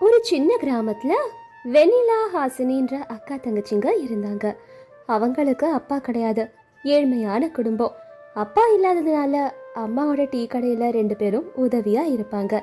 ஒரு சின்ன கிராமத்துல வெண்ணிலா ஹாசினின்ற அக்கா தங்கச்சிங்க இருந்தாங்க. அவங்களுக்கு அப்பா கிடையாது. ஏழ்மையான குடும்பம். அப்பா இல்லாததுனால அம்மாவோட டீ கடையில ரெண்டு பேரும் உதவியா இருப்பாங்க.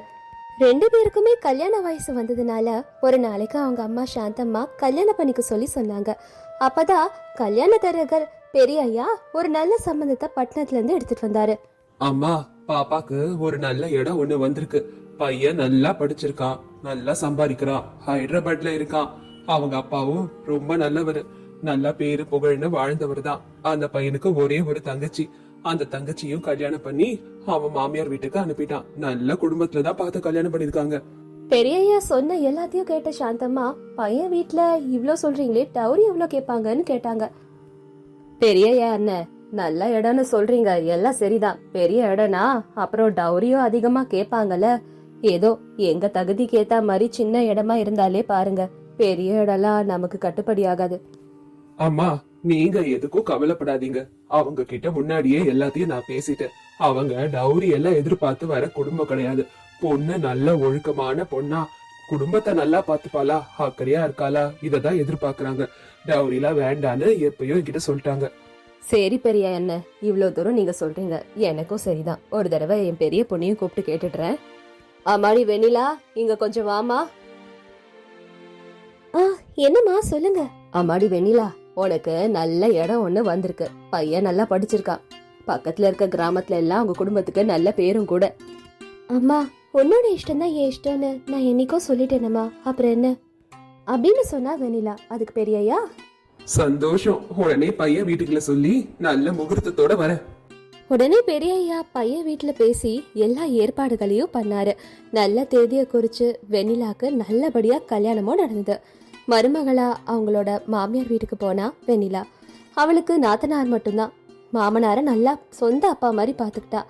ரெண்டு பேருக்குமே கல்யாண வயசு வந்ததுனால ஒரு நாளைக்கு அவங்க அம்மா சாந்தம்மா கல்யாணம் பண்ணிக்க சொல்லி சொன்னாங்க. அப்பதான் கல்யாணத்தரகர் பெரிய ஐயா ஒரு நல்ல சம்பந்தத்தை பட்டணத்துல இருந்து எடுத்துட்டு வந்தாரு. அம்மா பாப்பாக்கு ஒரு நல்ல இடம் ஒண்ணு வந்திருக்கு. பையன் நல்லா படிச்சிருக்கான். நல்லா சம்பாதிக்கிறான். ஹைதராபாத்ல இருக்கான். அவங்க அப்பாவும் ரொம்ப நல்லவர். நல்ல பேரு புகழ்னு வாழ்ந்தவர் தான். அந்த பையனுக்கு ஒரே ஒரு தங்கச்சி. அந்த தங்கச்சியும் கல்யாணம் பண்ணி அவன் மாமியார் வீட்டுக்கு அனுப்பிட்டான். நல்ல குடும்பத்துல தான் பார்த்து கல்யாணம் பண்ணிருக்காங்க பெரியய்யா சொன்ன எல்லாத்தையும் கேட்ட சாந்தம்மா பையன் வீட்ல இவ்ளோ சொல்றீங்களே டவுரி எவ்வளோ கேட்பாங்கன்னு கேட்டாங்க. பெரியய்யா அண்ணன் நல்ல இடம்னு சொல்றீங்க. எல்லாம் சரிதான். பெரிய இடம்னா அப்புறம் டவுரியும் அதிகமா கேட்பாங்கல்ல. ஏதோ எங்க தகுதிக்கு ஏத்த மாதிரி சின்ன இடமா இருந்தாலே பாருங்க. பெரிய இடம்லாம் நமக்கு கட்டுப்படி ஆகாது அம்மா நீங்க எதுக்கும் கவலைப்படாதீங்க. அவங்க கிட்ட முன்னாடியே எல்லாத்தையும் நான் பேசிட்டேன். அவங்க டவுரி எல்லாம் எதிர்பார்த்து வர குடும்பம் கிடையாது. பொண்ணு நல்ல ஒழுக்கமான பொண்ணா குடும்பத்தை நல்லா பாத்துப்பாளா அக்கறையா இருக்காளா இததான் எதிர்பார்க்கறாங்க. டவுரிலாம் வேண்டான்னு எப்பயோ என்கிட்ட சொல்லிட்டாங்க. சரி பெரிய என்ன இவ்ளோ தூரம் நீங்க சொல்றீங்க. எனக்கும் சரிதான். ஒரு தடவை என் பெரிய பொண்ணையும் கூப்பிட்டு கேட்டுடுறேன் அம்மாடி வெண்ணிலா இங்க கொஞ்சம் வாமா ஆ என்னம்மா சொல்லுங்க. அம்மாடி வெண்ணிலா உனக்கு நல்ல இடம் ஒண்ணு வந்திருக்கு. பையன் நல்லா படிச்சிருக்கான். பக்கத்துல இருக்க கிராமத்துல எல்லாம் உங்க குடும்பத்துக்கு நல்ல பேரும் கூட. அம்மா உன்னோட இஷ்டம் தான் என் இஷ்டம்னு நான் என்னைக்கோ சொல்லிட்டேனம்மா. அப்புறம் என்ன? அப்படின்னு சொன்னா வெண்ணிலா அதுக்கு பெரியய்யா சந்தோஷம். உடனே பையன் வீட்டுக்குள்ள சொல்லி நல்ல முகூர்த்தத்தோட வர. உடனே பெரியய்யா பையன் வீட்டில் பேசி எல்லா ஏற்பாடுகளையும் பண்ணாரு. நல்ல தேதியை குறித்து வெண்ணிலாக்கு நல்லபடியாக கல்யாணமும் நடந்தது. மருமகளா அவங்களோட மாமியார் வீட்டுக்கு போனா வெண்ணிலா. அவளுக்கு நாத்தனார் மட்டும்தான். மாமனாரை நல்லா சொந்த அப்பா மாதிரி பார்த்துக்கிட்டா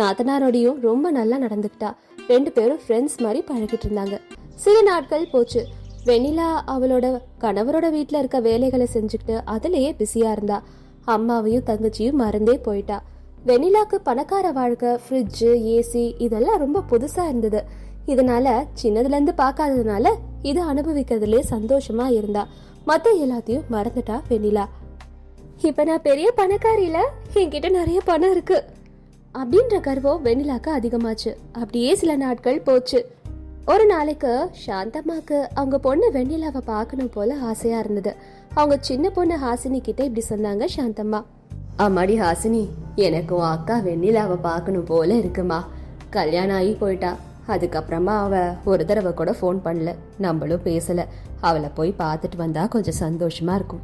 நாத்தனாரோடையும் ரொம்ப நல்லா நடந்துக்கிட்டா. ரெண்டு பேரும் ஃப்ரெண்ட்ஸ் மாதிரி பழகிட்டு இருந்தாங்க. சில நாட்கள் போச்சு. வெண்ணிலா அவளோட கணவரோட வீட்டில் இருக்க வேலைகளை செஞ்சுக்கிட்டு அதுலேயே பிஸியாக இருந்தா. அம்மாவையும் தங்கச்சியும் மறந்தே போயிட்டா. வெண்ணிலாக்கு பணக்கார வாழ்க்கை ஃப்ரிட்ஜு ஏசி இதெல்லாம் ரொம்ப புதுசாக இருந்தது. இதனால சின்னதுலேருந்து பார்க்காததுனால இது அனுபவிக்கிறதுலே சந்தோஷமா இருந்தா. மற்ற எல்லாத்தையும் மறந்துட்டா வெண்ணிலா. இப்ப நான் பெரிய பணக்காரியில என்கிட்ட நிறைய பணம் இருக்கு. அப்படின்ற கர்வம் வெண்ணிலாக்கு அதிகமாச்சு. அப்படியே சில நாட்கள் போச்சு. ஒரு நாளைக்கு சாந்தம்மாக்கு அவங்க பொண்ணு வெண்ணிலாவை பார்க்கணும் போல ஆசையா இருந்தது. அவங்க சின்ன பொண்ணு ஹாசினி கிட்ட இப்படி சொன்னாங்க சாந்தம்மா. அம்மாடி ஹாசினி எனக்கு உன் அக்கா வெண்ணிலாவை பார்க்கணும் போல இருக்குமா. கல்யாணம் ஆகி போயிட்டா. அதுக்கப்புறமா அவ ஒரு தடவை கூட ஃபோன் பண்ணல. நம்மளும் பேசல. அவளை போய் பார்த்துட்டு வந்தா கொஞ்சம் சந்தோஷமா இருக்கும்.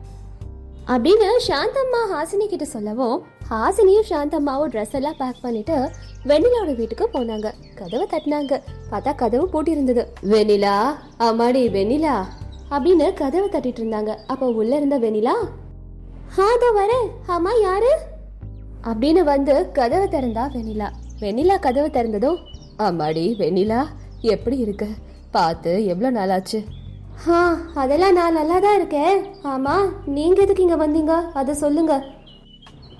அப்படின்னு சாந்தம்மா ஹாசினி கிட்ட சொல்லவும் ஹாசினியும் சாந்தம்மாவும் ட்ரெஸ் எல்லாம் பேக் பண்ணிட்டு வெண்ணிலாவோட வீட்டுக்கு போனாங்க. கதவை தட்டினாங்க. பார்த்தா கதவு பூட்டி இருந்தது வெண்ணிலா அம்மாடி வெண்ணிலா அப்படின்னு கதவை தட்டிட்டு இருந்தாங்க. அப்போ உள்ள இருந்த வெண்ணிலா ஹாதோ வரேன் ஆமா யாரு? அப்படின்னு வந்து கதவை திறந்தா வெண்ணிலா. வெண்ணிலா கதவை திறந்ததும் அம்மாடி வெண்ணிலா எப்படி இருக்க? பார்த்து எவ்வளோ நாளாச்சு? ஆ அதெல்லாம் நான் நல்லா தான் இருக்கேன். ஆமாம் நீங்கள் எதுக்கு இங்கே வந்தீங்க? அதை சொல்லுங்க.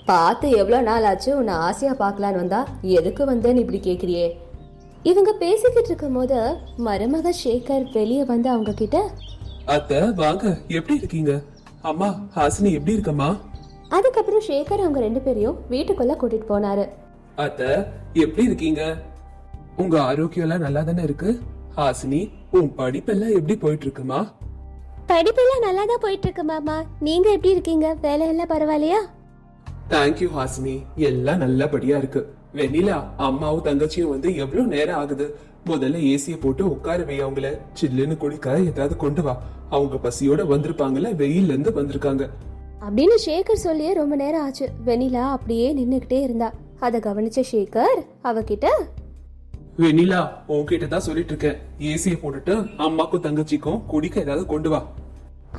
பார்த்து எவ்வளோ நாள் ஆச்சு உன்னை ஆசையாக பார்க்கலான்னு வந்தா எதுக்கு வந்தேன்னு இப்படி கேட்குறியே இவங்க பேசிக்கிட்டு இருக்கும்போது மருமக சேகர் வெளியே வந்து அவங்க கிட்ட அத்தை வாங்க. எப்படி இருக்கீங்க? அம்மா ஹாசினி எப்படி இருக்கம்மா? அதுக்கப்புறம் சேகர் அவங்க ரெண்டு பேரையும் வீட்டுக்குள்ள கூட்டிட்டு போனாரு. அத்த எப்படி இருக்கீங்க? உங்க ஆரோக்கியம் எல்லாம் நல்லா தானே இருக்கு? ஹாசினி உன் படிப்பெல்லாம் எப்படி போயிட்டு இருக்குமா? படிப்பெல்லாம் நல்லா தான் போயிட்டு இருக்கு மாமா. நீங்க எப்படி இருக்கீங்க? வேலையெல்லாம் பரவாயில்லையா? Thank you Hasini. எல்லாம் நல்லபடியா இருக்கு. வெண்ணிலா அம்மாவும் தங்கச்சியும் வந்து எவ்வளவு நேரம் ஆகுது? முதல்ல ஏசிய போட்டு உட்கார வை அவங்கள சில்லுன்னு குடிக்க ஏதாவது கொண்டு வா. அவங்க பசியோட வந்திருப்பாங்கல்ல வெயில்ல இருந்து வந்திருக்காங்க. அப்படின்னு சேகர் சொல்லியே ரொம்ப நேரம் ஆச்சு. வெண்ணிலா அப்படியே நின்னுக்கிட்டே இருந்தா. அதை கவனிச்ச சேகர் அவகிட்ட வெண்ணிலா உன்கிட்ட தான் சொல்லிட்டு இருக்கேன். ஏசிய போட்டுட்டு அம்மாக்கும் தங்கச்சிக்கும் குடிக்க ஏதாவது கொண்டு வா.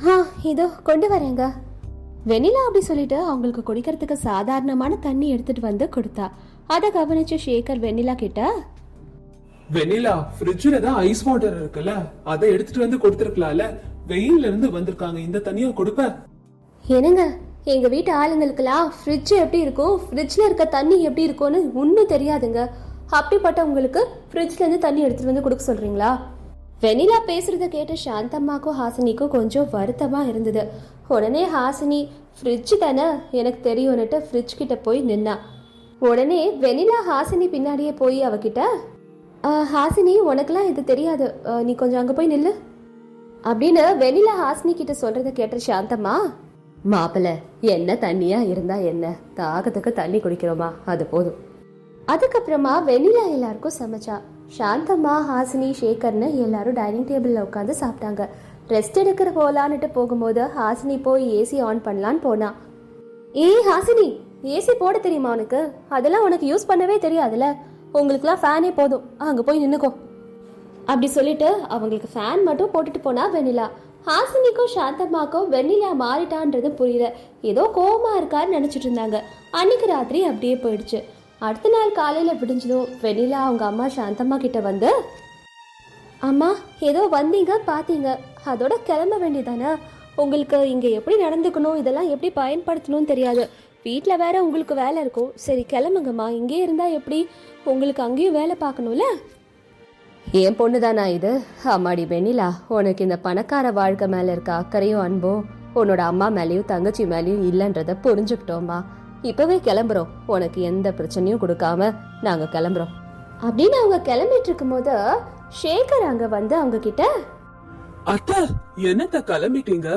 ஆ இதோ கொண்டு வரேங்க. வெண்ணிலா அப்படி சொல்லிட்டு அவங்களுக்கு குடிக்கிறதுக்கு சாதாரணமான தண்ணி எடுத்துட்டு வந்து கொடுத்தா. அதை கவனிச்ச சேகர் வெண்ணிலா கிட்ட வெண்ணிலா ஃப்ரிட்ஜில் தான் ஐஸ் வாட்டர் இருக்குல்ல? அதை எடுத்துட்டு வந்து கொடுத்துருக்கலாம்ல? வெயில்ல இருந்து வந்திருக்காங்க. இந்த தண்ணியை கொடுப்ப. என்னங்க? எங்க வீட்டு ஆளுங்களுக்கெல்லாம் ஃப்ரிட்ஜ் எப்படி இருக்கும் ஃப்ரிட்ஜ்ல இருக்க தண்ணி எப்படி இருக்கும்னு ஒன்றும் தெரியாதுங்க. அப்படிப்பட்ட உங்களுக்கு ஃப்ரிட்ஜ்ல இருந்து தண்ணி எடுத்துட்டு வந்து கொடுக்க சொல்றீங்களா? வெண்ணிலா பேசுறத கேட்டு சாந்தம்மாக்கும் ஹாசினிக்கும் கொஞ்சம் வருத்தமா இருந்தது. உடனே ஹாசினி ஃப்ரிட்ஜ் தானே? எனக்கு தெரியும்னுட்டு ஃப்ரிட்ஜ் கிட்ட போய் நின்னா. உடனே வெண்ணிலா ஹாசினி பின்னாடியே போய் அவகிட்ட ஹாசினி உனக்கெலாம் இது தெரியாது. நீ கொஞ்சம் அங்கே போய் நில்லு. அப்படின்னு வெண்ணிலா ஹாசினி கிட்ட சொல்றத கேட்ட சாந்தம்மா மாப்பிள்ள என்ன தண்ணியா இருந்தா என்ன? தாகத்துக்கு தண்ணி குடிக்கிறோமா? அது போதும். அதுக்கப்புறமா வெண்ணிலா எல்லாருக்கும் சமைச்சா. சாந்தம்மா ஹாசினி சேகர்னு எல்லாரும் டைனிங் டேபிள்ல உட்காந்து சாப்பிட்டாங்க. ரெஸ்ட் எடுக்கிற போலான்னுட்டு போகும்போது ஹாசினி போய் ஏசி ஆன் பண்ணலான்னு போனா. ஏய் ஹாசினி ஏசி போட தெரியுமா உனக்கு? அதெல்லாம் உனக்கு யூஸ் பண்ணவே தெரியாதுல்ல. உங்களுக்குலாம் ஃபேனே போதும். அங்கே போய் நின்றுக்கோ அப்படி சொல்லிட்டு அவங்களுக்கு ஃபேன் மட்டும் போட்டுட்டு போனா வெண்ணிலா. ஹாசினிக்கும் சாந்தம்மாக்கும் வெண்ணிலா மாறிட்டான்றது புரியல ஏதோ கோவமா இருக்கான்னு நினச்சிட்டு இருந்தாங்க. அன்னைக்கு ராத்திரி அப்படியே போயிடுச்சு. அடுத்த நாள் காலையில் விடிஞ்சதும் வெண்ணிலா அவங்க அம்மா சாந்தம்மா கிட்ட வந்து அம்மா ஏதோ வந்தீங்க பார்த்தீங்க அதோட கிளம்ப வேண்டியதானே? உங்களுக்கு இங்கே எப்படி நடந்துக்கணும்? இதெல்லாம் எப்படி பயன்படுத்தணும்னு தெரியாது. வீட்டில் வேற உங்களுக்கு வேலை இருக்கும். சரி கிளம்புங்கம்மா. இங்கே இருந்தால் எப்படி? உங்களுக்கு அங்கேயும் வேலை பார்க்கணும்ல? என் பொண்ணு தானா இது? அம்மாடி வெண்ணிலா உனக்கு இந்த பணக்கார வாழ்க்கை மேலே இருக்க அக்கறையும் அன்பும் உன்னோட அம்மா மேலேயும் தங்கச்சி மேலேயும் இல்லைன்றத புரிஞ்சுக்கிட்டோம்மா. இப்போவே கிளம்புறோம். உனக்கு எந்த பிரச்சனையும் கொடுக்காம நாங்கள் கிளம்புறோம். அப்படின்னு அவங்க கிளம்பிட்டு இருக்கும்போது ஷேகர் அங்க வந்து அவங்க கிட்ட அத்த என்னத்த கிளம்பிட்டீங்க?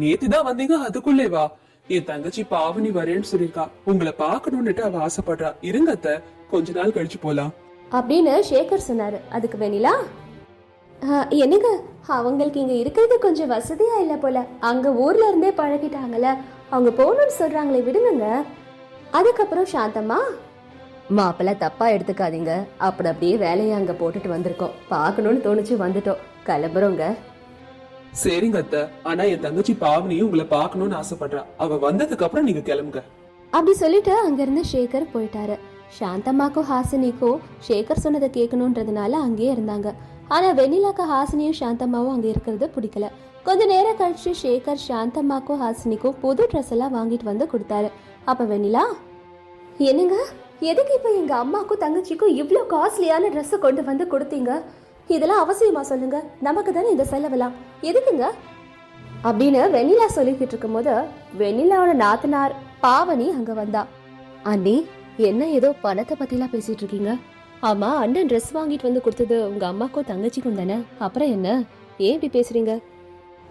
நேத்து தான் வந்தீங்க அதுக்குள்ளே வா என் தங்கச்சி பாவனி வரேன்னு சொல்லிருக்கா உங்களை பாக்கணும்னுட்டு அவ ஆசைப்படுறா. இருங்கத்த கொஞ்ச நாள் கழிச்சு போலாம். அப்படின்னு சேகர் சொன்னாரு. அதுக்கு வேணிலா என்னங்க அவங்களுக்கு இங்க இருக்கிறது கொஞ்சம் வசதியா இல்ல போல. அங்க ஊர்ல இருந்தே பழகிட்டாங்கல்ல. அவங்க போகணும்னு சொல்றாங்களே விடுங்க அதுக்கப்புறம் சாந்தம்மா மாப்பிள்ள தப்பா எடுத்துக்காதீங்க. அப்படி அப்படியே வேலையை அங்க போட்டுட்டு வந்திருக்கோம். பார்க்கணும்னு தோணுச்சு வந்துட்டோம். கிளம்புறோங்க. சரிங்க அத்த. ஆனா என் தங்கச்சி பாவனியும் உங்களை பாக்கணும்னு ஆசைப்படுறா. அவ வந்ததுக்கு அப்புறம் நீங்க கிளம்புங்க. அப்படி சொல்லிட்டு அங்கிருந்து ஷேகர் போயிட்டாரு. சாந்தம்மாக்கும் ஹாசினிக்கும் ஷேகர் சொன்னதை கேட்கணுன்றதுனால அங்கேயே இருந்தாங்க. ஆனா வெண்ணிலாக்கு ஹாசினியும் சாந்தம்மாவும் அங்க இருக்கிறது பிடிக்கல. கொஞ்ச நேரம் கழிச்சு ஷேகர் சாந்தம்மாக்கும் ஹாசினிக்கும் புது ட்ரெஸ் எல்லாம் வாங்கிட்டு வந்து கொடுத்தாரு. அப்ப வெண்ணிலா என்னங்க? எதுக்கு இப்ப எங்க அம்மாக்கும் தங்கச்சிக்கும் இவ்வளோ காஸ்ட்லியான ட்ரெஸ்ஸை கொண்டு வந்து கொடுத்தீங்க? இதெல்லாம் அவசியமா சொல்லுங்க? நமக்கு தானே இந்த செலவெல்லாம். எதுக்குங்க? அப்படின்னு வெண்ணிலா சொல்லிக்கிட்டு இருக்கும்போது வெண்ணிலாவோட நாத்தனார் பாவனி அங்க வந்தா. அண்ணி என்ன ஏதோ பணத்தை பத்திலாம் பேசிட்டு இருக்கீங்க? ஆமா அண்ணன் ட்ரெஸ் வாங்கிட்டு வந்து கொடுத்தது உங்க அம்மாக்கும் தங்கச்சிக்கும் தானே? அப்புறம் என்ன? ஏன் இப்படி பேசுறீங்க?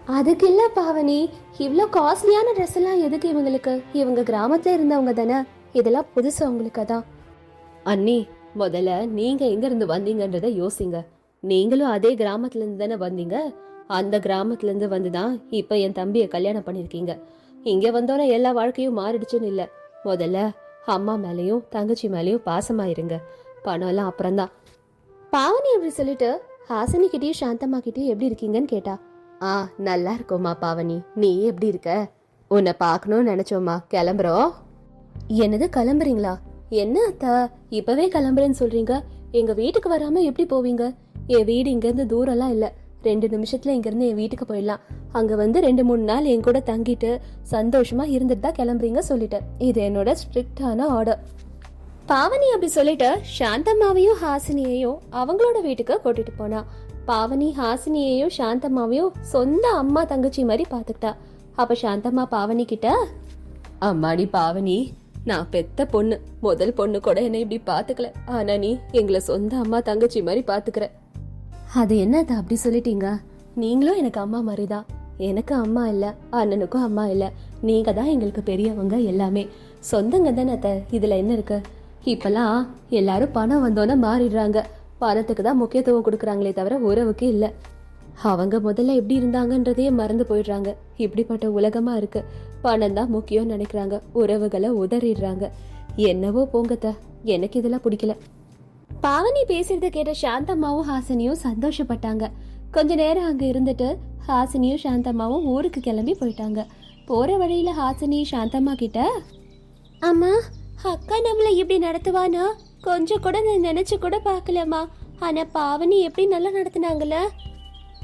அதுக்கு இல்ல பாவனி. இவ்வளோ காஸ்ட்லியான ட்ரெஸ் எல்லாம் எதுக்கு இவங்களுக்கு? இவங்க கிராமத்துல இருந்தவங்க தானே. இதெல்லாம் புதுசு அவங்களுக்கு தான் அண்ணி முதல்ல நீங்க எங்க இருந்து வந்தீங்கன்றத யோசிங்க. நீங்களும் அதே கிராமத்துலேருந்து தானே வந்தீங்க? அந்த கிராமத்துலேருந்து வந்து தான் இப்போ என் தம்பியை கல்யாணம் பண்ணியிருக்கீங்க. இங்கே வந்தோன்னே எல்லா வாழ்க்கையும் மாறிடுச்சுன்னு இல்லை. முதல்ல அம்மா மேலேயும் தங்கச்சி மேலேயும் பாசமாக இருங்க. பணம்லாம் அப்புறம்தான். பாவனி அப்படி சொல்லிட்டு ஹாசினிக்கிட்டேயும் சாந்தம்மாக்கிட்டேயும் எப்படி இருக்கீங்கன்னு கேட்டா ஆ நல்லா இருக்கோம்மா பாவனி. நீ எப்படி இருக்க? உன்னை பார்க்கணும்னு நினைச்சோம்மா. கிளம்புறோம் என்னது கிளம்புறீங்களா? என்ன அத்தா? இப்பவே கிளம்புறேன்னு சொல்றீங்க? எங்க வீட்டுக்கு வராம எப்படி போவீங்க? என் வீடு இங்கேருந்து தூரம்லாம் இல்லை. ரெண்டு நிமிஷத்துல இங்கேருந்து என் வீட்டுக்கு போயிடலாம். அங்கே வந்து ரெண்டு மூணு நாள் என் கூட தங்கிட்டு சந்தோஷமா இருந்துட்டு தான் கிளம்புறீங்க சொல்லிட்டேன் இது என்னோட ஸ்ட்ரிக்டான ஆர்டர். பாவனி அப்படி சொல்லிட்டு சாந்தம்மாவையும் ஹாசினியையும் அவங்களோட வீட்டுக்கு கூட்டிட்டு போனா. பாவனி ஹாசினியையும் சாந்தம்மாவையும் சொந்த அம்மா தங்கச்சி மாதிரி பார்த்துக்கிட்டா. அப்ப சாந்தம்மா பாவனி கிட்ட அம்மாடி பாவனி நான் பெத்த பொண்ணு. முதல் பொண்ணு கூட என்னை இப்படி பாத்துக்கல ஆனா நீ எங்களை சொந்த அம்மா தங்கச்சி மாதிரி பாத்துக்கிற அது என்னது அப்படி சொல்லிட்டீங்க? நீங்களும் எனக்கு அம்மா மாதிரி தான் எனக்கு அம்மா இல்லை அண்ணனுக்கும் அம்மா இல்லை. நீங்கள் தான் எங்களுக்கு பெரியவங்க எல்லாமே. சொந்தங்க தானே அத்தை இதில் என்ன இருக்கு? இப்போல்லாம் எல்லாரும் பணம் வந்தோன்னே மாறிடுறாங்க. பணத்துக்கு தான் முக்கியத்துவம் கொடுக்குறாங்களே தவிர உறவுக்கு இல்லை. அவங்க முதல்ல எப்படி இருந்தாங்கன்றதையே மறந்து போயிடுறாங்க. இப்படிப்பட்ட உலகமாக இருக்கு. பணம் தான் முக்கியம்னு நினைக்கிறாங்க. உறவுகளை உதறிடுறாங்க. என்னவோ போங்கத்த எனக்கு இதெல்லாம் பிடிக்கல. பாவனி பேசுறத கேட்ட சாந்தம்மாவும் ஹாசினியும் சந்தோஷப்பட்டாங்க. கொஞ்ச நேரம் அங்க இருந்துட்டு ஹாசினியும் சாந்தம்மாவும் ஊருக்கு கிளம்பி போயிட்டாங்க. போற வழியில ஹாசினி சாந்தம்மா கிட்ட அம்மா அக்கா நம்மள இப்படி நடத்துவானா? கொஞ்சம் கூட நான் நினைச்சு கூட பார்க்கலம்மா. ஆனா பாவனி எப்படி நல்லா நடத்துனாங்கல்ல?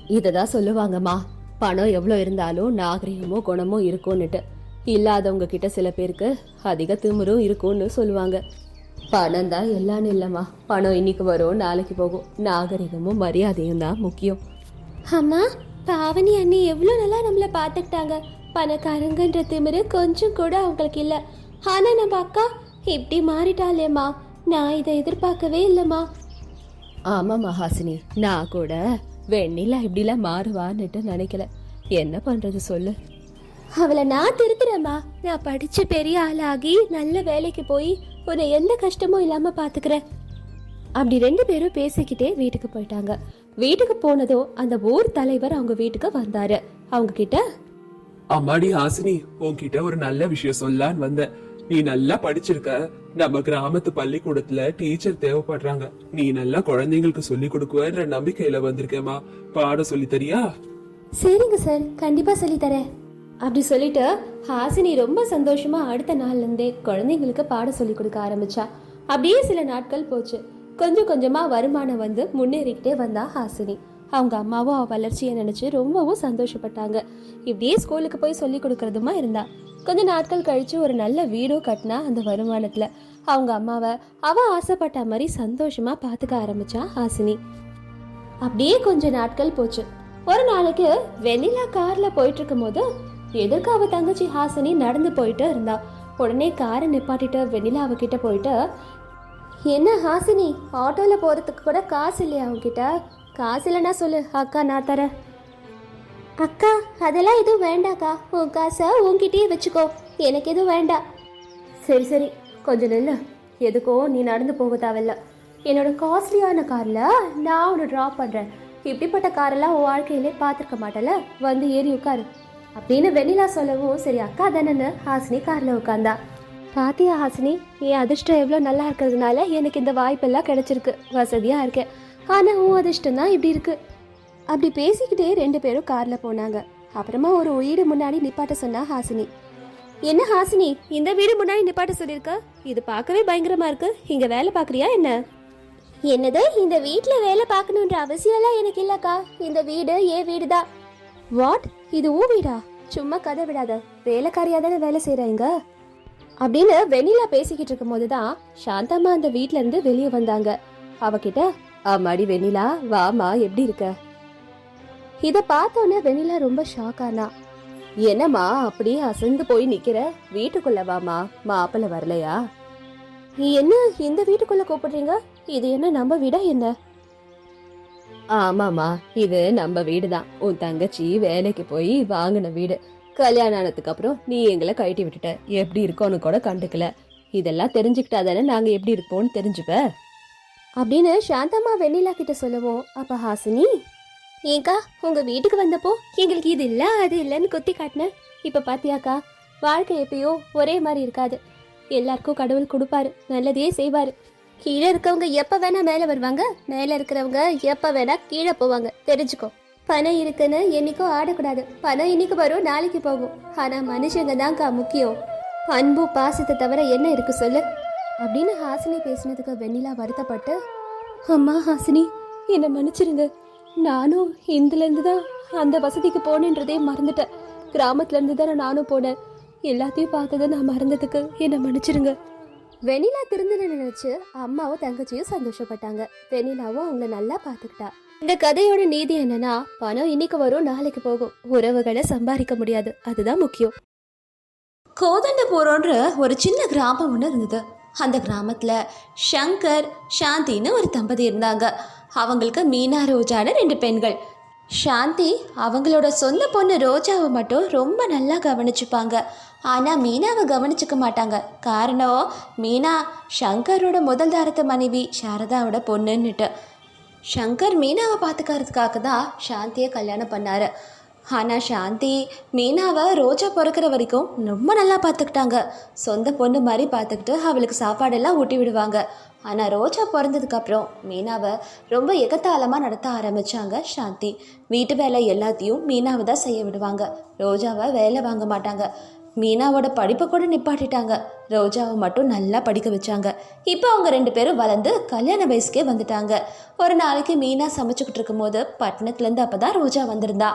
இததான் சொல்லுவாங்கம்மா. பணம் எவ்வளோ இருந்தாலும் நாகரிகமோ குணமோ இருக்கும்னுட்டு. இல்லாதவங்க கிட்ட சில பேருக்கு அதிக திமிரும் இருக்கும்னு சொல்லுவாங்க. பணம் தான் எல்லான்னு இல்லைம்மா. பணம் இன்னைக்கு வரும் நாளைக்கு போகும். நாகரிகமும் மரியாதையும் தான் முக்கியம். அம்மா பாவனி அண்ணி எவ்வளோ நல்லா நம்மளை பார்த்துக்கிட்டாங்க. பணக்காரங்கன்ற திமிரு கொஞ்சம் கூட அவங்களுக்கு இல்லை. ஆனால் நம்ம அக்கா இப்படி மாறிட்டாளேம்மா. நான் இதை எதிர்பார்க்கவே இல்லைம்மா. ஆமாம்மா ஹாசினி நான் கூட வெண்ணிலா இப்படிலாம் மாறுவான்னுட்டு நினைக்கல. என்ன பண்ணுறது சொல்லு. அவளை நான் திருத்துறேம்மா. நான் படிச்சு பெரிய ஆளாகி நல்ல வேலைக்கு போய் உன்னை எந்த கஷ்டமும் இல்லாம பாத்துக்கிறேன். அப்படி ரெண்டு பேரும் பேசிக்கிட்டே வீட்டுக்கு போயிட்டாங்க. வீட்டுக்கு போனதும் அந்த ஊர் தலைவர் அவங்க வீட்டுக்கு வந்தாரு. அவங்க கிட்ட அம்மாடி ஹாசினி உன்கிட்ட ஒரு நல்ல விஷயம் சொல்லலான்னு வந்தேன். நீ நல்லா படிச்சிருக்க. நம்ம கிராமத்து பள்ளிக்கூடத்துல டீச்சர் தேவைப்படுறாங்க. நீ நல்லா குழந்தைங்களுக்கு சொல்லி கொடுக்குவன்ற நம்பிக்கையில வந்திருக்கேம்மா. பாடம் சொல்லி தரியா? சரிங்க சார். கண்டிப்பா சொல்லி தரேன். அப்படி சொல்லிட்டு ஹாசினி ரொம்ப சந்தோஷமா அடுத்த நாள்ல இருந்தே குழந்தைங்களுக்கு பாடம் சொல்லி கொடுக்க ஆரம்பிச்சா. அப்படியே சில நாட்கள் போச்சு. கொஞ்சம் கொஞ்சமா வருமானம் வந்து முன்னேறிக்கிட்டே வந்தா ஹாசினி. அவங்க அம்மாவும் அவ வளர்ச்சியை நினைச்சு ரொம்பவும் சந்தோஷப்பட்டாங்க. இப்படியே ஸ்கூலுக்கு போய் சொல்லி கொடுக்கறதுமா இருந்தா. கொஞ்ச நாட்கள் கழிச்சு ஒரு நல்ல வீடும் கட்டினா அந்த வருமானத்துல. அவங்க அம்மாவை அவ ஆசைப்பட்ட மாதிரி சந்தோஷமா பாத்துக்க ஆரம்பிச்சா ஹாசினி. அப்படியே கொஞ்ச நாட்கள் போச்சு. ஒரு நாளைக்கு வெண்ணிலா கார்ல போயிட்டு இருக்கும்போது எதிர்க்க அவள் தங்கச்சி ஹாசினி நடந்து போயிட்டு இருந்தா? உடனே காரை நிப்பாட்டிட்டு வெண்ணிலா அவகிட்ட போயிட்டு என்ன ஹாசினி ஆட்டோவில் போகிறதுக்கு கூட காசு இல்லையா அவகிட்ட காசு இல்லைன்னா சொல்லு அக்கா நான் தரேன். அக்கா அதெல்லாம் எதுவும் வேண்டாக்கா. உன் காசை உன்கிட்டயே வச்சுக்கோ. எனக்கு எதுவும் வேண்டாம். சரி சரி. கொஞ்சம் நில்லு. எதுக்கோ நீ நடந்து போக தேவையில்ல. என்னோட காஸ்ட்லியான காரில் நான் உன்னை ட்ராப் பண்ணுறேன் இப்படிப்பட்ட காரெல்லாம் உன் வாழ்க்கையிலே பார்த்துருக்க மாட்டல வந்து ஏறி உட்காரு. அப்படின்னு வெண்ணிலா சொல்லவும் சரி அக்கா தானேன்னு ஹாசினி காரில் உட்காந்தா பாத்தியா ஹாசினி என் அதிர்ஷ்டம் எவ்வளோ நல்லா இருக்கிறதுனால எனக்கு இந்த வாய்ப்பெல்லாம் கிடைச்சிருக்கு. வசதியாக இருக்கேன். ஆனால் உன் அதிர்ஷ்டம் தான் இப்படி இருக்கு. அப்படி பேசிக்கிட்டே ரெண்டு பேரும் காரில் போனாங்க. அப்புறமா ஒரு வீடு முன்னாடி நிப்பாட்ட சொன்னா ஹாசினி. என்ன ஹாசினி இந்த வீடு முன்னாடி நிப்பாட்ட சொல்லியிருக்க? இது பார்க்கவே பயங்கரமா இருக்கு. இங்க வேலை பார்க்குறியா என்ன? என்னது இந்த வீட்டில் வேலை பார்க்கணுன்ற அவசியம்லாம் எனக்கு இல்லைக்கா. இந்த வீடு ஏன் வீடு தான் வாட்? இது ஊ வீடா? சும்மா கதை விடாத. வேலைக்காரியா தானே வேலை செய்யறாங்க அப்படின்னு வெண்ணிலா பேசிக்கிட்டு இருக்கும் தான் சாந்தம்மா அந்த வீட்ல இருந்து வெளியே வந்தாங்க. அவகிட்ட ஆமாடி வெண்ணிலா வாமா எப்படி இருக்க? இத பார்த்தோன்னே வெண்ணிலா ரொம்ப ஷாக் ஆனா. என்னம்மா அப்படியே அசந்து போய் நிக்கிற? வீட்டுக்குள்ள வாமா மாப்பிள்ள வரலையா? நீ என்ன இந்த வீட்டுக்குள்ள கூப்பிடுறீங்க? இது என்ன நம்ம வீடா என்ன? ஆமாமா இது நம்ம வீடு தான் உன் தங்கச்சி வேலைக்கு போய் வாங்கின வீடு. கல்யாணம் ஆனதுக்கு அப்புறம் நீ எங்களை கழட்டி விட்டுட்ட. எப்படி இருக்கோன்னு கூட கண்டுக்கல. இதெல்லாம் தெரிஞ்சுக்கிட்டா தானே நாங்கள் எப்படி இருப்போம்னு தெரிஞ்சுப்ப? அப்படின்னு சாந்தம்மா வெண்ணிலா கிட்ட சொல்லுவோம். அப்ப ஹாசினி ஏங்கா உங்க வீட்டுக்கு வந்தப்போ எங்களுக்கு இது இல்ல அது இல்லைன்னு குத்தி காட்டினேன் இப்ப பாத்தியாக்கா வாழ்க்கை எப்பயோ ஒரே மாதிரி இருக்காது. எல்லாருக்கும் கடவுள் கொடுப்பாரு நல்லதையே செய்வாரு. கீழே இருக்கவங்க எப்ப வேணா மேல வருவாங்க. மேல இருக்கிறவங்க எப்ப வேணா கீழே போவாங்க. தெரிஞ்சுக்கோ. பணம் இருக்குன்னு என்னைக்கும் ஆடக்கூடாது. பணம் இன்னைக்கு வரும் நாளைக்கு போகும். ஆனா மனுஷங்க தான்க்கா முக்கியம். அன்பு பாசத்தை தவிர என்ன இருக்கு சொல்லு. அப்படின்னு ஹாசினி பேசினதுக்கு வெண்ணிலா வருத்தப்பட்டு அம்மா ஹாசினி என்னை மன்னிச்சிருங்க. நானும் இந்துலேருந்து தான் அந்த வசதிக்கு போனேன்றதே மறந்துட்டேன். கிராமத்துலேருந்து தானே நானும் போனேன். எல்லாத்தையும் பார்த்ததை நான் மறந்ததுக்கு என்னை மன்னிச்சிருங்க. வெனிலா திருந்தன நினைச்சு அம்மாவும் தங்கச்சியும் சந்தோஷப்பட்டாங்க. வெனிலாவும் அவங்கள நல்லா பார்த்துக்கிட்டா. இந்த கதையோட நீதி என்னன்னா பணம் இன்னைக்கு வரும் நாளைக்கு போகும். உறவுகளை சம்பாதிக்க முடியாது. அதுதான் முக்கியம். கோதண்டபுரம்ன்ற ஒரு சின்ன கிராமம் ஒன்று இருந்தது. அந்த கிராமத்தில் ஷங்கர் சாந்தின்னு ஒரு தம்பதி இருந்தாங்க. அவங்களுக்கு மீனா ரோஜான ரெண்டு பெண்கள். சாந்தி அவங்களோட சொந்த பொண்ணு ரோஜாவை மட்டும் ரொம்ப நல்லா கவனிச்சுப்பாங்க. ஆனால் மீனாவை கவனிச்சுக்க மாட்டாங்க. காரணம் மீனா ஷங்கரோட முதல் தாரத்து மனைவி சாரதாவோட பொண்ணுன்னுட்டு. ஷங்கர் மீனாவை பார்த்துக்கறதுக்காக தான் சாந்தியை கல்யாணம் பண்ணாரு. ஆனால் சாந்தி மீனாவை ரோஜா பிறக்கிற வரைக்கும் ரொம்ப நல்லா பார்த்துக்கிட்டாங்க சொந்த பொண்ணு மாதிரி பார்த்துக்கிட்டு அவளுக்கு சாப்பாடெல்லாம் ஊட்டி விடுவாங்க. ஆனால் ரோஜா பிறந்ததுக்கப்புறம் மீனாவை ரொம்ப எகத்தாளமாக நடத்த ஆரம்பித்தாங்க சாந்தி. வீட்டு வேலை எல்லாத்தையும் மீனாவை தான் செய்ய விடுவாங்க. ரோஜாவை வேலை வாங்க மாட்டாங்க. மீனாவோட படிப்பை கூட நிப்பாட்டிட்டாங்க. ரோஜாவை மட்டும் நல்லா படிக்க வச்சாங்க. இப்போ அவங்க ரெண்டு பேரும் வளர்ந்து கல்யாண வயசுக்கே வந்துட்டாங்க. ஒரு நாளைக்கு மீனா சமைச்சுக்கிட்டு இருக்கும்போது பட்டணத்துலேருந்து அப்போ தான் ரோஜா வந்திருந்தா.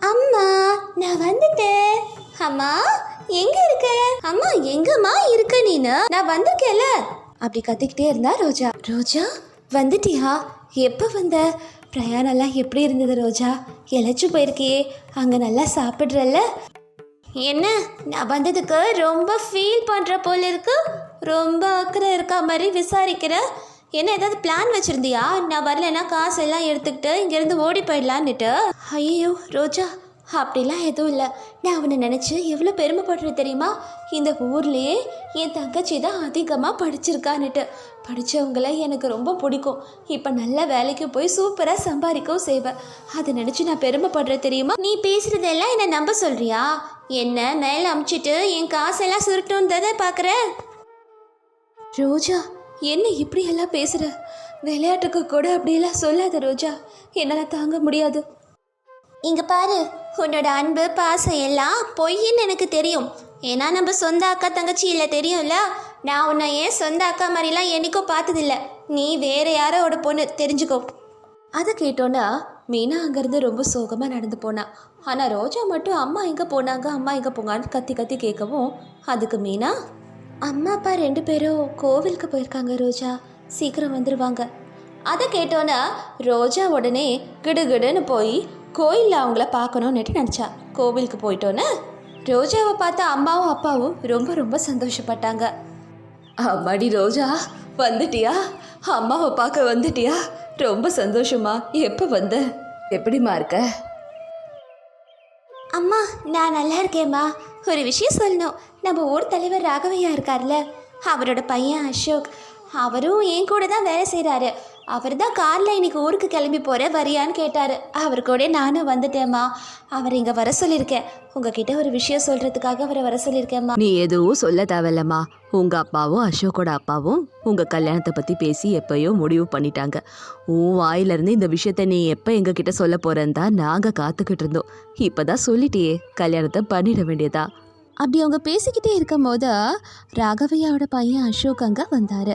அம்மா நான் வந்துட்டேன். அம்மா எங்க இருக்க? அம்மா எங்கம்மா இருக்க நீனு? நான் வந்திருக்கேல அப்படி கத்திக்கிட்டே இருந்தா ரோஜா. ரோஜா வந்துட்டியா? எப்போ வந்த? பிரயாணம்லாம் எப்படி இருந்தது ரோஜா? இழைச்சி போயிருக்கியே. அங்கே நல்லா சாப்பிட்றல்ல? என்ன? நான் வந்ததுக்கு ரொம்ப ஃபீல் பண்ணுற போல இருக்கு. ரொம்ப அக்கறை இருக்கா மாதிரி விசாரிக்கிற. என்ன ஏதாவது பிளான் வச்சுருந்தியா? நான் வரலைன்னா காசு எல்லாம் எடுத்துக்கிட்டு இங்கேருந்து ஓடி போயிடலான்னுட்டு. ஐயோ ரோஜா அப்படிலாம் எதுவும் இல்லை. நான் அவனை நினச்சி எவ்வளோ பெருமைப்படுறேன் தெரியுமா? இந்த ஊர்லேயே என் தங்கச்சி தான் அதிகமாக படிச்சிருக்கான்னுட்டு. படித்தவங்கள எனக்கு ரொம்ப பிடிக்கும். இப்போ நல்ல வேலைக்கு போய் சூப்பராக சம்பாதிக்கவும் செய்வேன். அதை நினச்சி நான் பெருமைப்படுறேன் தெரியுமா? நீ பேசுகிறதெல்லாம் என்னை நம்ப சொல்கிறியா என்ன மேலே அமுச்சிட்டு என் காசெல்லாம் சுருட்டோன்றதை பார்க்குற ரோஜா என்ன இப்படி எல்லாம் பேசுகிற விளையாட்டுக்கு கூட அப்படியெல்லாம் சொல்லாத ரோஜா. என்னால் தாங்க முடியாது. இங்க பாரு உன்னோட அன்பு பாசம் எல்லாம் பொய்ன்னு எனக்கு தெரியும். ஏன்னா நம்ம சொந்த அக்கா தங்கச்சி இல்லை தெரியும்ல? நான் உன்னை ஏன் சொந்த அக்கா மாதிரிலாம் என்னைக்கும் பார்த்ததில்ல. நீ வேற யாரோட பொண்ணு தெரிஞ்சுக்கோ. அதை கேட்டோன்னா மீனா அங்கேருந்து ரொம்ப சோகமாக நடந்து போனா. ஆனால் ரோஜா மட்டும் அம்மா எங்கே போனாங்க அம்மா எங்கே போங்கன்னு கத்தி கத்தி கேட்கவும் அதுக்கு மீனா அம்மா அப்பா ரெண்டு பேரும் கோவிலுக்கு போயிருக்காங்க ரோஜா. சீக்கிரம் வந்துடுவாங்க அதை கேட்டோன்னா ரோஜா உடனே கிடுகிடுன்னு போய் கோயிலில் அவங்கள பார்க்கணுன்னுட்டு நினச்சா. கோவிலுக்கு போயிட்டோன்னே ரோஜாவை பார்த்த அம்மாவும் அப்பாவும் ரொம்ப ரொம்ப சந்தோஷப்பட்டாங்க. அம்மாடி ரோஜா வந்துட்டியா? அம்மாவை பார்க்க வந்துட்டியா? ரொம்ப சந்தோஷமா எப்போ வந்த? எப்படிம்மா இருக்க? அம்மா நான் நல்லா இருக்கேம்மா. ஒரு விஷயம் சொல்லணும். நம்ம ஊர் தலைவர் ராகவையா இருக்கார்ல அவரோட பையன் அசோக். அவரும் என் கூட தான் வேலை செய்கிறாரு அவர் தான் காரில் இன்னைக்கு ஊருக்கு கிளம்பி போகிற வரியான்னு கேட்டார். அவர் கூட நானும் வந்துட்டேம்மா. அவர் இங்கே வர சொல்லியிருக்கேன். உங்ககிட்ட ஒரு விஷயம் சொல்கிறதுக்காக அவரை வர சொல்லியிருக்கேம்மா. நீ எதுவும் சொல்ல தேவையில்லம்மா. உங்கள் அப்பாவும் அசோக்கோட அப்பாவும் உங்கள் கல்யாணத்தை பற்றி பேசி எப்பயோ முடிவு பண்ணிட்டாங்க. உன் வாயிலிருந்து இந்த விஷயத்த நீ எப்போ எங்ககிட்ட சொல்ல போகிறேன்னு தான் நாங்கள் காத்துக்கிட்டு இருந்தோம். இப்போ தான் சொல்லிட்டியே கல்யாணத்தை பண்ணிட வேண்டியதா? அப்படி அவங்க பேசிக்கிட்டே இருக்கும் போது ராகவையாவோட பையன் அசோக் அங்கே வந்தார்.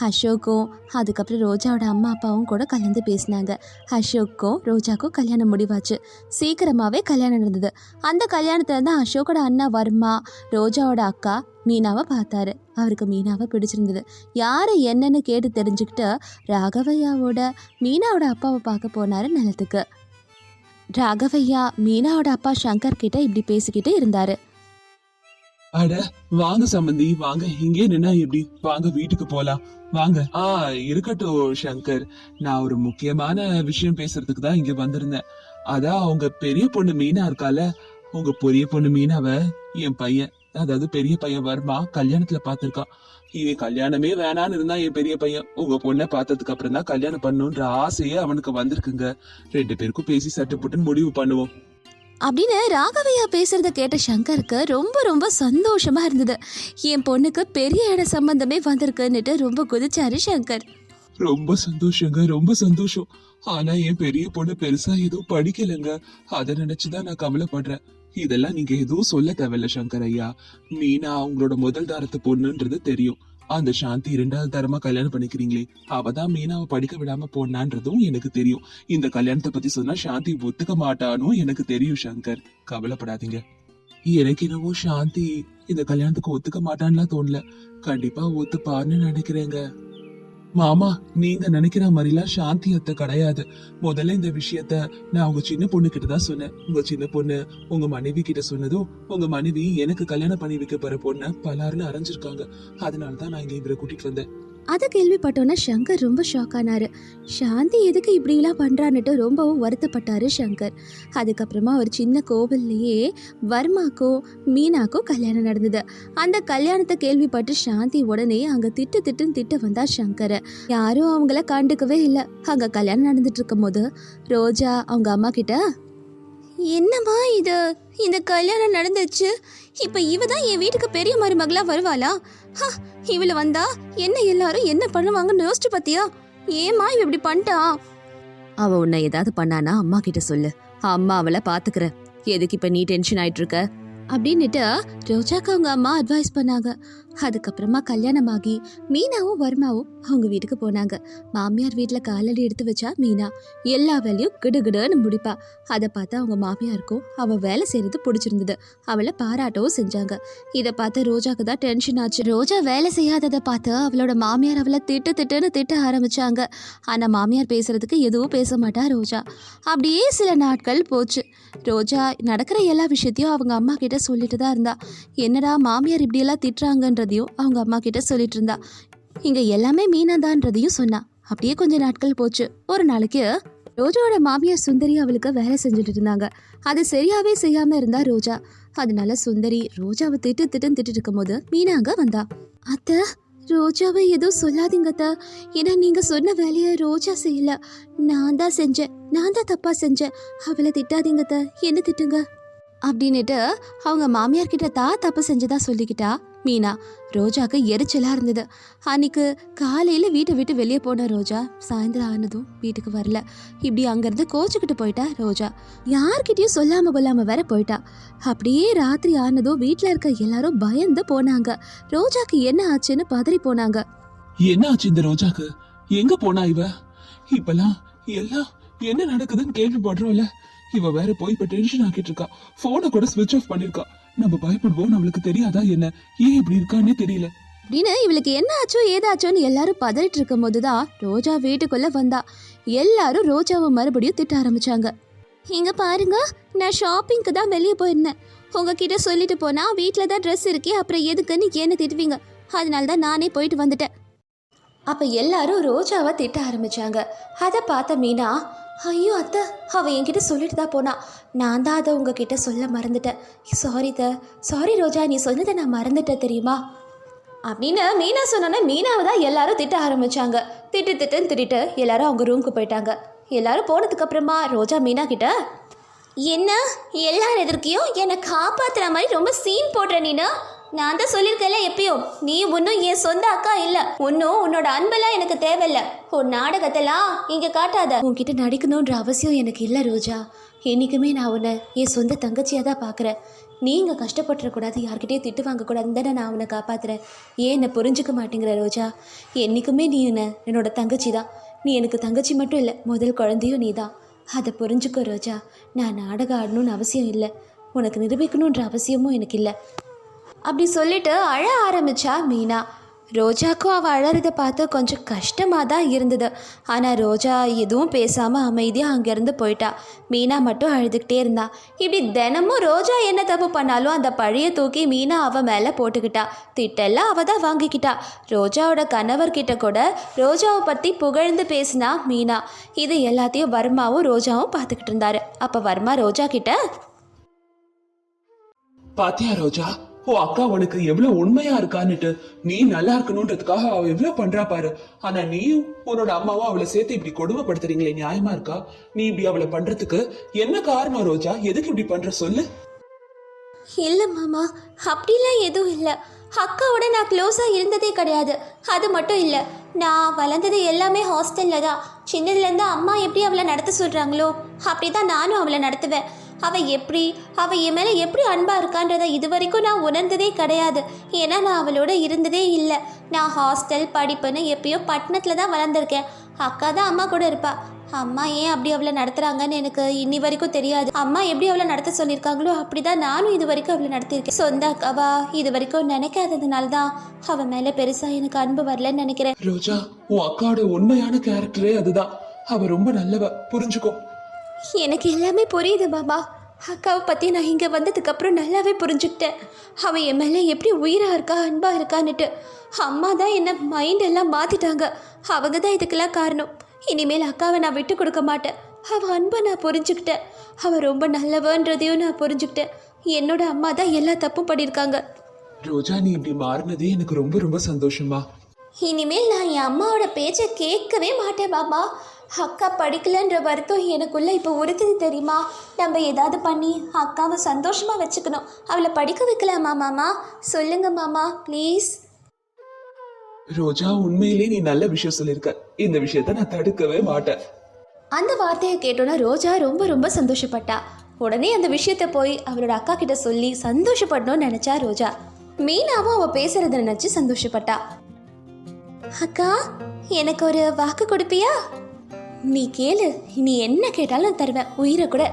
அசோக்கும் அதுக்கப்புறம் ரோஜாவோட அம்மா அப்பாவும் கூட கலந்து பேசினாங்க. அசோக்கும் ரோஜாக்கும் கல்யாணம் முடிவாச்சு. சீக்கிரமாகவே கல்யாணம் நடந்தது. அந்த கல்யாணத்தில் தான் அசோக்கோட அண்ணா வர்மா ரோஜாவோட அக்கா மீனாவை பார்த்தாரு. அவருக்கு மீனாவை பிடிச்சிருந்தது. யார் என்னன்னு கேட்டு தெரிஞ்சுக்கிட்டு ராகவையாவோட மீனாவோட அப்பாவை பார்க்க போனார் நிலத்துக்கு. ராகவையா மீனாவோட அப்பா சங்கர் கிட்ட இப்படி பேசிக்கிட்டு இருந்தாரு. அட வாங்க சம்பந்தி வாங்க. இங்கே நின்னா எப்படி? வாங்க வீட்டுக்கு போலாம். வாங்க. ஆ இருக்கட்டும் சங்கர். நான் ஒரு முக்கியமான விஷயம் பேசுறதுக்கு தான் இங்க வந்திருந்தேன். அதான் உங்க பெரிய பொண்ணு மீனா இருக்கால. உங்க பெரிய பொண்ணு மீனாவ? என் பையன். அதாவது பெரிய பையன் வர்மா கல்யாணத்துல பாத்திருக்கான் இவன் கல்யாணமே வேணான்னு இருந்தா என் பெரிய பையன். உங்க பொண்ணை பார்த்ததுக்கு அப்புறம் தான் கல்யாணம் பண்ணணுன்ற ஆசையே அவனுக்கு வந்திருக்குங்க. ரெண்டு பேருக்கும் பேசி சட்டு புட்டுன்னு முடிவு பண்ணுவோம். அப்படின்னு ராகவையா பேசுறத கேட்ட சங்கருக்கு ரொம்ப ரொம்ப சந்தோஷமா இருந்தது. என் பொண்ணுக்கு பெரிய இட சம்பந்தமே வந்திருக்குன்னுட்டு ரொம்ப குதிச்சாரு சங்கர். ரொம்ப சந்தோஷங்க ரொம்ப சந்தோஷம். ஆனா என் பெரிய பொண்ணு பெருசா எதுவும் படிக்கலைங்க. அத நினைச்சுதான் நான் கவலைப்படுறேன். இதெல்லாம் நீங்க எதுவும் சொல்ல தேவையில்ல சங்கர் ஐயா. மீனா அவங்களோட முதல் தாரத்து பொண்ணுன்றது தெரியும். அந்த சாந்தி இரண்டாவது தரமா கல்யாணம் பண்ணிக்கிறீங்களே. அவதான் மீனாவை படிக்க விடாம போனான்றதும் எனக்கு தெரியும். இந்த கல்யாணத்தை பத்தி சொன்னா சாந்தி ஒத்துக்க மாட்டானும் எனக்கு தெரியும் சங்கர். கவலைப்படாதீங்க. எனக்கு என்னவோ சாந்தி இந்த கல்யாணத்துக்கு ஒத்துக்க மாட்டான்லாம் தோணல. கண்டிப்பா ஒத்துப்பான்னு நினைக்கிறேங்க. மாமா நீங்க நினைக்கிற மாதிரிலாம் சாந்தி அத்தை கிடையாது. முதல்ல இந்த விஷயத்த நான் உங்க சின்ன பொண்ணு கிட்ட தான் சொன்னேன். உங்க சின்ன பொண்ணு உங்க மனைவி கிட்ட சொன்னதும் உங்க மனைவி எனக்கு கல்யாணம் பண்ணி வைக்க போற பொண்ணை பலாருன்னு அரைஞ்சிருக்காங்க. அதனாலதான் நான் இங்க இவரை கூட்டிட்டு வந்தேன். அதை கேள்விப்பட்டோன்னே சங்கர் ரொம்ப ஷாக் ஆனாரு. சாந்தி எதுக்கு இப்படிலாம் பண்ணுறான்னுட்டு ரொம்பவும் வருத்தப்பட்டாரு சங்கர். அதுக்கப்புறமா ஒரு சின்ன கோவில்லையே வர்மாக்கும் மீனாக்கும் கல்யாணம் நடந்தது. அந்த கல்யாணத்தை கேள்விப்பட்டு சாந்தி உடனே அங்கே திட்டு திட்டுன்னு திட்ட வந்தா சங்கர். யாரும் அவங்கள கண்டுக்கவே இல்லை. அங்கே கல்யாணம் நடந்துட்டு இருக்கும் போது ரோஜா அவங்க அம்மா கிட்ட என்னம்மா இது? இந்த கல்யாணம் நடந்துச்சு. இப்போ இவ தான் என் வீட்டுக்கு பெரிய மருமகளாக வருவாளா? இவள வந்தா என்ன எல்லாரும் என்ன பண்ணுவாங்கன்னு யோசிச்சு பாத்தியா? ஏமா இவ இப்படி பண்ணிட்டா? அவ உன்னை ஏதாவது பண்ணானா அம்மா கிட்ட சொல்லு. அம்மா அவளை பாத்துக்கிற எதுக்கு இப்ப நீ டென்ஷன் ஆயிட்டு இருக்க? அப்படின்னுட்டு ரோஜாக்கு அவங்க அம்மா அட்வைஸ் பண்ணாங்க. அதுக்கப்புறமா கல்யாணமாகி மீனாவும் வர்மாவும் அவங்க வீட்டுக்கு போனாங்க. மாமியார் வீட்டில் காலடி எடுத்து வச்சா மீனா எல்லா வேலையும் கிடுகிடுன்னு முடிப்பா. அதை பார்த்தா அவங்க மாமியாருக்கும் அவள் வேலை செய்கிறது பிடிச்சிருந்தது. அவளை பாராட்டவும் செஞ்சாங்க. இதை பார்த்து ரோஜாக்கு தான் டென்ஷன் ஆச்சு. ரோஜா வேலை செய்யாததை பார்த்து அவளோட மாமியார் அவளை திட்டு திட்டுன்னு திட்ட ஆரம்பிச்சாங்க. ஆனால் மாமியார் பேசுறதுக்கு எதுவும் பேச மாட்டா ரோஜா. அப்படியே சில நாட்கள் போச்சு. ரோஜா நடக்கிற எல்லா விஷயத்தையும் அவங்க அம்மா கிட்ட சொல்லிட்டு தான் இருந்தா. என்னடா மாமியார் இப்படியெல்லாம் திட்டுறாங்கன்ற திட்டுறாங்கன்றதையும் அவங்க அம்மா கிட்ட சொல்லிட்டு இருந்தா இங்க எல்லாமே மீனாதான்றதையும் சொன்னா. அப்படியே கொஞ்ச நாட்கள் போச்சு. ஒரு நாளைக்கு ரோஜாவோட மாமியார் சுந்தரி அவளுக்கு வேலை செஞ்சுட்டு இருந்தாங்க. அது சரியாவே செய்யாம இருந்தா ரோஜா. அதனால சுந்தரி ரோஜாவை திட்டு திட்டுன்னு திட்டு இருக்கும் போது மீனாங்க வந்தா. அத்தை ரோஜாவை எதுவும் சொல்லாதீங்க அத்தை. ஏன்னா நீங்க சொன்ன வேலையை ரோஜா செய்யல. நான் தான் செஞ்சேன். நான் தான் தப்பா செஞ்சேன். அவளை திட்டாதீங்க அத்தை. என்ன திட்டுங்க? அப்படின்னுட்டு அவங்க மாமியார் கிட்ட தா தப்பு செஞ்சதா சொல்லிக்கிட்டா மீனா ரோஜாக்கு எரிச்சலா இருந்தது. அன்னைக்கு காலையில வீட்டை விட்டு வெளியே போன ரோஜா சாயந்தரம் ஆனதும் வீட்டுக்கு வரல. இப்படி அங்கிருந்து கோச்சுக்கிட்டு போயிட்டா ரோஜா. யார்கிட்டயும் சொல்லாம கொள்ளாம வேற போயிட்டா. அப்படியே ராத்திரி ஆனதும் வீட்டில் இருக்க எல்லாரும் பயந்து போனாங்க. ரோஜாக்கு என்ன ஆச்சுன்னு பதறி போனாங்க. என்ன ஆச்சு இந்த ரோஜாக்கு? எங்க போனா இவ? இப்பெல்லாம் எல்லாம் என்ன நடக்குதுன்னு கேள்விப்படுறோம்ல. இவ வேற போய் இப்ப டென்ஷன் ஆக்கிட்டு இருக்கா. போனை கூட ஸ்விட்ச் ஆஃப் பண்ணிருக்கா. நம்ம பயப்படுவோம் அவளுக்கு தெரியாதா என்ன? ஏன் இப்படி இருக்கான்னே தெரியல. அப்படின்னு இவளுக்கு என்ன ஆச்சோ ஏதாச்சோன்னு எல்லாரும் பதறிட்டு இருக்கும் போதுதான் ரோஜா வீட்டுக்குள்ள வந்தா. எல்லாரும் ரோஜாவை மறுபடியும் திட்ட ஆரம்பிச்சாங்க. இங்க பாருங்க நான் ஷாப்பிங்க்கு தான் வெளியே போயிருந்தேன். உங்ககிட்ட சொல்லிட்டு போனா வீட்டில் தான் ட்ரெஸ் இருக்கே அப்புறம் எதுக்குன்னு என்ன திட்டுவீங்க? அதனால தான் நானே போயிட்டு வந்துட்டேன். அப்போ எல்லாரும் ரோஜாவை திட்ட ஆரம்பித்தாங்க அதை பார்த்த மீனா ஐயோ அத்தை அவள் என்கிட்ட சொல்லிட்டு தான் போனா. நான் தான் அதை உங்ககிட்ட சொல்ல மறந்துட்டேன். சாரி த சாரி ரோஜா நீ சொன்னதை நான் மறந்துட்டேன் தெரியுமா? அப்படின்னு மீனா சொன்னோன்னே மீனாவை தான் எல்லாரும் திட்ட ஆரம்பித்தாங்க திட்டு திட்டுன்னு திட்டிட்டு எல்லாரும் அவங்க ரூமுக்கு போயிட்டாங்க. எல்லாரும் போனதுக்கு அப்புறமா ரோஜா மீனா கிட்ட என்ன? எல்லார் எதிர்க்கையும் என்னை காப்பாற்றுற மாதிரி ரொம்ப சீன் போடுற நீனா? நான் தான் சொல்லியிருக்கல எப்பயும் நீ ஒன்றும் என் சொந்த அக்கா இல்லை. ஒன்றும் உன்னோட அன்பெல்லாம் எனக்கு தேவையில்ல. உன் நாடகத்தெல்லாம் இங்கே காட்டாத. உன்கிட்ட நடிக்கணுன்ற அவசியம் எனக்கு இல்லை ரோஜா. என்றைக்குமே நான் உன்னை என் சொந்த தங்கச்சியாக தான் பார்க்குறேன் நீங்கள் கஷ்டப்பட்டுறக்கூடாது யார்கிட்டயும் திட்டு வாங்கக்கூடாதுன்னு தானே நான் உன்னை காப்பாற்றுறேன் ஏன் என்னை புரிஞ்சுக்க மாட்டேங்கிற ரோஜா? என்றைக்குமே நீ என்ன என்னோட தங்கச்சி தான். நீ எனக்கு தங்கச்சி மட்டும் இல்லை முதல் குழந்தையும் நீ தான். அதை புரிஞ்சுக்கோ ரோஜா. நான் நாடகம் ஆடணும்னு அவசியம் இல்லை. உனக்கு நிரூபிக்கணுன்ற அவசியமும் எனக்கு இல்லை. அப்படி சொல்லிட்டு அழ ஆரம்பிச்சா மீனா. ரோஜாக்கும் அவள் அழறதை பார்த்து கொஞ்சம் கஷ்டமாக தான் இருந்தது. ஆனால் ரோஜா எதுவும் பேசாமல் அமைதியாக அங்கேருந்து போயிட்டா. மீனா மட்டும் அழுதுகிட்டே இருந்தா. இப்படி தினமும் ரோஜா என்ன தப்பு பண்ணாலும் அந்த பழைய தூக்கி மீனா அவள் மேலே போட்டுக்கிட்டா. திட்டெல்லாம் அவள் தான் வாங்கிக்கிட்டா. ரோஜாவோட கணவர்கிட்ட கூட ரோஜாவை பற்றி புகழ்ந்து பேசினா மீனா. இது எல்லாத்தையும் வர்மாவும் ரோஜாவும் பார்த்துக்கிட்டு இருந்தாரு. அப்போ வர்மா ரோஜா கிட்ட பாத்தியா ரோஜா? ஓ அக்கா உனக்கு எவ்வளவு உண்மையா இருக்கான்னுட்டு நீ நல்லா இருக்கணும்ன்றதுக்காக அவ எவ்வளவு பண்றா பாரு. ஆனா நீயும் உன்னோட அம்மாவும் அவளை சேர்த்து இப்படி கொடுமைப்படுத்துறீங்களே நியாயமா இருக்கா? நீ இப்படி அவளை பண்றதுக்கு என்ன காரணம் ரோஜா? எதுக்கு இப்படி பண்ற சொல்லு. இல்ல மாமா அப்படிலாம் எதுவும் இல்லை. அக்காவோட நான் க்ளோஸாக இருந்ததே கிடையாது. அது மட்டும் இல்லை நான் வளர்ந்தது எல்லாமே ஹாஸ்டலில் தான். சின்னதுலேருந்து அம்மா எப்படி அவளை நடத்த சொல்கிறாங்களோ அப்படி தான் நானும் அவளை நடத்துவேன். அவள் எப்படி அவள் என் மேலே எப்படி அன்பாக இருக்கான்றதை இது வரைக்கும் நான் உணர்ந்ததே கிடையாது. ஏன்னா நான் அவளோட இருந்ததே இல்லை. நான் ஹாஸ்டல் படிப்புன்னு எப்பயோ பட்டணத்தில் தான் வளர்ந்துருக்கேன். அக்கா தான் அம்மா கூட இருப்பாள் அம்மா ஏன் அப்படி அவளை நடத்துகிறாங்கன்னு எனக்கு இன்னி வரைக்கும் தெரியாது. அம்மா எப்படி அவளை நடத்த சொல்லியிருக்காங்களோ அப்படிதான் நானும் இது வரைக்கும் அவளை நடத்தியிருக்கேன். சொந்த அக்காவா? இது வரைக்கும் நினைக்காததுனால தான் அவன் மேலே பெருசாக எனக்கு அன்பு வரலன்னு நினைக்கிறேன். ரோஜா உன் அக்காவோட உண்மையான கேரக்டரே அதுதான். அவ ரொம்ப நல்லவ. புரிஞ்சுக்கோ. எனக்கு எல்லாமே புரியுது பாபா அக்காவை பற்றி நான் இங்கே வந்ததுக்கப்புறம் நல்லாவே புரிஞ்சுக்கிட்டேன். அவன் என் மேலே எப்படி உயிராக இருக்கா அன்பாக இருக்கான்னுட்டு. அம்மா தான் என்னை மைண்ட் எல்லாம் மாற்றிட்டாங்க அவங்க தான் இதுக்கெல்லாம் காரணம். இனிமேல் அக்காவை நான் விட்டு கொடுக்க மாட்டேன். அவள் அன்பை நான் புரிஞ்சுக்கிட்டேன். அவள் ரொம்ப நல்லவன்றதையும் நான் புரிஞ்சுக்கிட்டேன். என்னோட அம்மா தான் எல்லா தப்பும் பண்ணியிருக்காங்க. ரோஜா நீ இப்படி மாறினதே எனக்கு ரொம்ப ரொம்ப சந்தோஷமா இனிமேல் நான் என் அம்மாவோட பேச்சை கேட்கவே மாட்டேன் பாபா அக்கா படிக்கலன்ற வருத்தம் எனக்குள்ள இப்போ உறுத்துது தெரியுமா? நம்ம ஏதாவது பண்ணி அக்காவை சந்தோஷமா வச்சுக்கணும். அவளை படிக்க வைக்கலாமா மாமா? சொல்லுங்க மாமா. ப்ளீஸ் ரோஜா உண்மையிலே நீ நல்ல விஷயம் சொல்லிருக்க இந்த விஷயத்த நான் தடுக்கவே மாட்டேன். அந்த வார்த்தையை கேட்டோன்னே ரோஜா ரொம்ப ரொம்ப சந்தோஷப்பட்டா. உடனே அந்த விஷயத்த போய் அவளோட அக்கா கிட்ட சொல்லி சந்தோஷப்படணும்னு நினைச்சா ரோஜா. மீனாவும் அவ பேசுறத நினைச்சு சந்தோஷப்பட்டா. அக்கா எனக்கு ஒரு வாக்கு கொடுப்பியா? நீ கேளு. நீ என்ன கேட்டாலும் தருவேன். உயிரை கூட.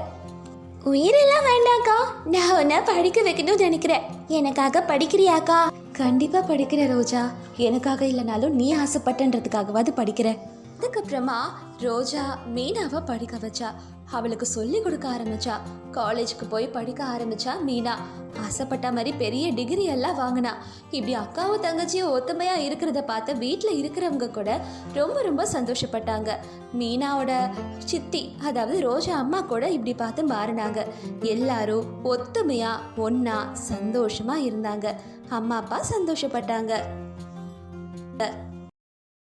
உயிரெல்லாம் வேண்டாம்க்கா. நான் உன்னை படிக்க வைக்கணும்னு நினைக்கிறேன். எனக்காக படிக்கிறியாக்கா? கண்டிப்பாக படிக்கிற ரோஜா. எனக்காக இல்லைனாலும் நீ ஆசைப்பட்டன்றதுக்காகவாது படிக்கிற அதுக்கப்புறமா ரோஜா மீனாவை படிக்க வச்சா. அவளுக்கு சொல்லி கொடுக்க ஆரம்பிச்சா. காலேஜுக்கு போய் படிக்க ஆரம்பிச்சா மீனா. ஆசைப்பட்ட மாதிரி பெரிய டிகிரி எல்லாம் வாங்கினா. இப்படி அக்காவும் தங்கச்சியும் ஒத்துமையா இருக்கிறத பார்த்து வீட்டில் இருக்கிறவங்க கூட ரொம்ப ரொம்ப சந்தோஷப்பட்டாங்க. மீனாவோட சித்தி அதாவது ரோஜா அம்மா கூட இப்படி பார்த்து மாறினாங்க. எல்லாரும் ஒத்துமையா ஒன்னா சந்தோஷமா இருந்தாங்க. அம்மா அப்பா சந்தோஷப்பட்டாங்க.